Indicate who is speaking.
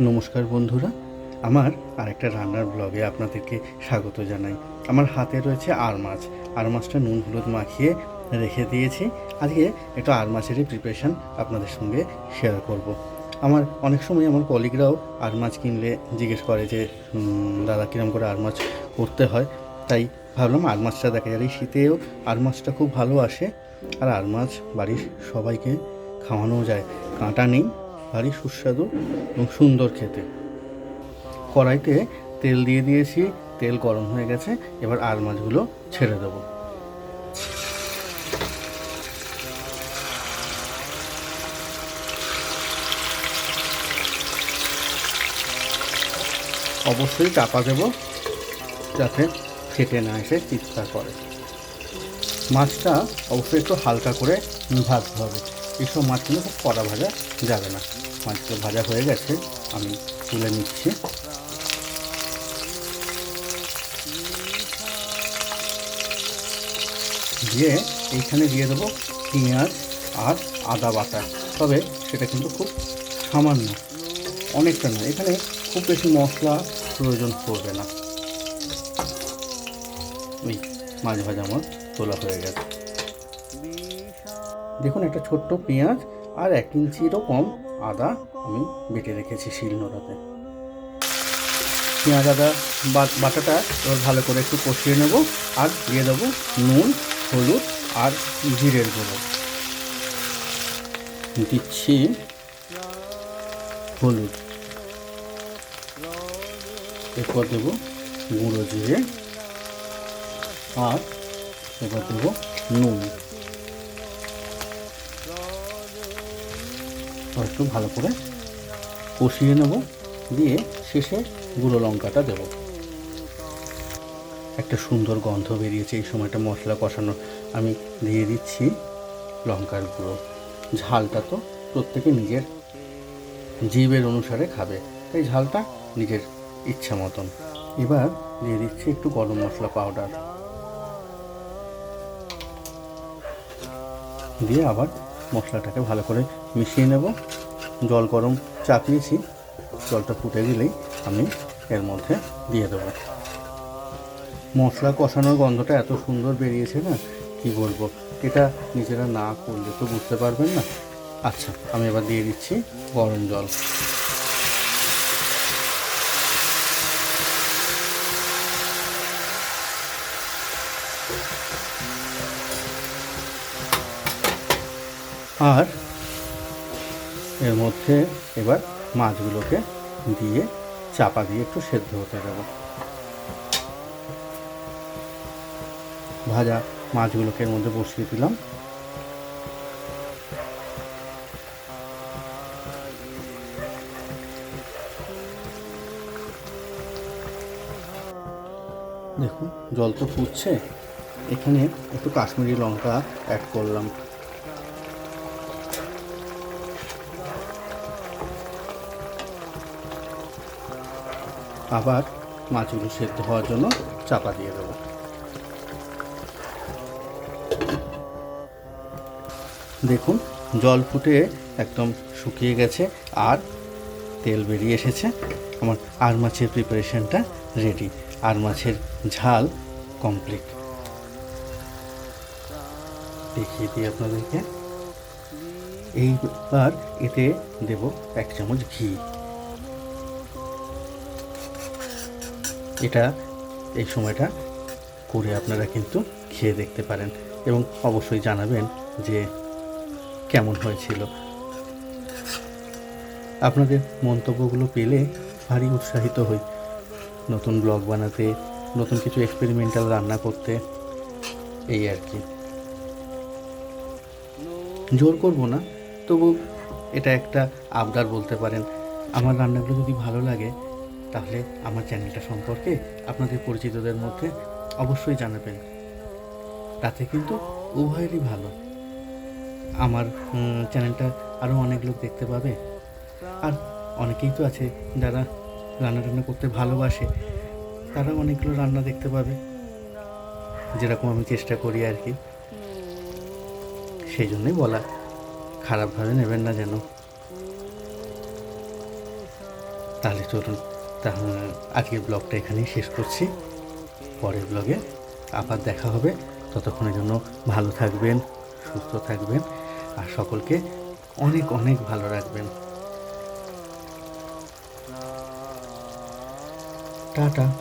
Speaker 1: নমস্কার বন্ধুরা। আমার আরেকটা রান্নার ব্লগে আপনাদেরকে স্বাগত জানাই। আমার হাতে রয়েছে আর মাছ আর মাছটা নুন হলুদ মাখিয়ে রেখে দিয়েছি। আজকে একটু আর মাছেরই প্রিপারেশান আপনাদের সঙ্গে শেয়ার করব। আমার অনেক সময় আমার কলিগরাও আর মাছ কিনলে জিজ্ঞেস করে যে দাদা, কিরম করে আর মাছ করতে হয়? তাই ভাবলাম আর মাছটা দেখা যায় শীতেও আর মাছটা খুব ভালো আসে। আর আর মাছ বাড়ির সবাইকে খাওয়ানো যায়। কাঁটা নেই। ভারী সুস্বাদু এবং সুন্দর খেতে। কড়াইতে তেল দিয়ে দিয়েছি, তেল গরম হয়ে গেছে, এবার আর মাছগুলো ছেড়ে দেবো। অবশ্যই চাপা দেব, যাতে ফেটে না এসে চিৎকার করে। মাছটা অবশ্যই একটু হালকা করে ভাজতে হবে। এইসব মাছ কিন্তু খুব কড়া ভাজা যাবে না। মাছগুলো ভাজা হয়ে গেছে, আমি তুলে নিচ্ছি। দিয়ে এইখানে দিয়ে দেবো পেঁয়াজ আর আদা বাটা। তবে সেটা কিন্তু খুব সামান্য, অনেকটা না এখানে খুব বেশি মশলা প্রয়োজন পড়বে না। ওই মাছ ভাজা আমার তোলা হয়ে গেছে। দেখুন, একটা ছোট্ট পেঁয়াজ আর এক ইঞ্চিরও কম আদা আমি বেটে রেখেছি শিলনোড়াতে পেঁয়াজ, আদা বাটাটা এবার ভালো করে একটু কষিয়ে নেব আর দিয়ে দেবো নুন, হলুদ আর জিরের গুঁড়ো। দিচ্ছি হলুদ। এরপর দেবো গুঁড়ো জিরে আর এবার দেবো নুন। একটু ভালো করে কষিয়ে নেব। দিয়ে শেষে গুঁড়ো লঙ্কাটা দেব। একটা সুন্দর গন্ধ বেরিয়েছে এই সময়টা মশলা কষানো আমি দিয়ে দিচ্ছি লঙ্কার গুঁড়ো। ঝালটা তো প্রত্যেকে নিজের জীবের অনুসারে খাবে, তাই ঝালটা নিজের ইচ্ছা মতন। এবার দিয়ে দিচ্ছি একটু গরম মশলা পাউডার। দিয়ে আবার মশলাটাকে ভালো করে মিশিয়ে নেব। জল গরম চাপিয়েছি। জলটা ফুটে গেলেই আমি এর মধ্যে দিয়ে দেবো। মশলা কষানোর গন্ধটা এত সুন্দর বেরিয়েছে না, কি বলব? এটা নিজেরা না করলে তো বুঝতে পারবেন না। আচ্ছা আমি এবার দিয়ে দিচ্ছি গরম জল। আর এর মধ্যে এবার মাছগুলোকে দিয়ে চাপা দিয়ে একটু সেদ্ধ হতে দেবো। ভাজা মাছগুলোকে এর মধ্যে বসিয়ে দিলাম। দেখুন, জল তো ফুটছে। এখানে একটু কাশ্মীরি লঙ্কা অ্যাড করলাম। আবার মাছগুলো সেদ্ধ হওয়ার জন্য চাপা দিয়ে দেবো। দেখুন, জল ফুটে একদম শুকিয়ে গেছে আর তেল বেরিয়ে এসেছে। আমার আর মাছের প্রিপারেশনটা রেডি। আর মাছের ঝাল কমপ্লিট। দেখিয়ে দিই আপনাদেরকে। এইবার এতে দেব এক চামচ ঘি। এটা, এই সময়টা করে আপনারা কিন্তু খেয়ে দেখতে পারেন এবং অবশ্যই জানাবেন যে কেমন হয়েছিল। আপনাদের মন্তব্যগুলো পেলে ভারী উৎসাহিত হই। নতুন ব্লগ বানাতে, নতুন কিছু এক্সপেরিমেন্টাল রান্না করতে, এই আর কি। জোর করব না, তবু এটা একটা আবদার বলতে পারেন। আমার রান্নাগুলো যদি ভালো লাগে তাহলে আমার চ্যানেলটা সম্পর্কে আপনাদের পরিচিতদের মধ্যে অবশ্যই জানাবেন। তাতে কিন্তু উভয়েরই ভালো। আমার চ্যানেলটা আরও অনেক লোক দেখতে পাবে। আর অনেকেই তো আছে যারা রান্না টান্না করতে ভালোবাসে। তারা অনেকগুলো রান্না দেখতে পাবে। যেরকম আমি চেষ্টা করি আর কি। সেই জন্যই বলা, খারাপভাবে নেবেন না যেন। তাহলে চলুন। তাহলে আজকের ব্লগটা এখানেই শেষ করছি। পরের ব্লগে আবার দেখা হবে। ততক্ষণের জন্য ভালো থাকবেন, সুস্থ থাকবেন আর সকলকে অনেক অনেক ভালো রাখবেন। টাটা।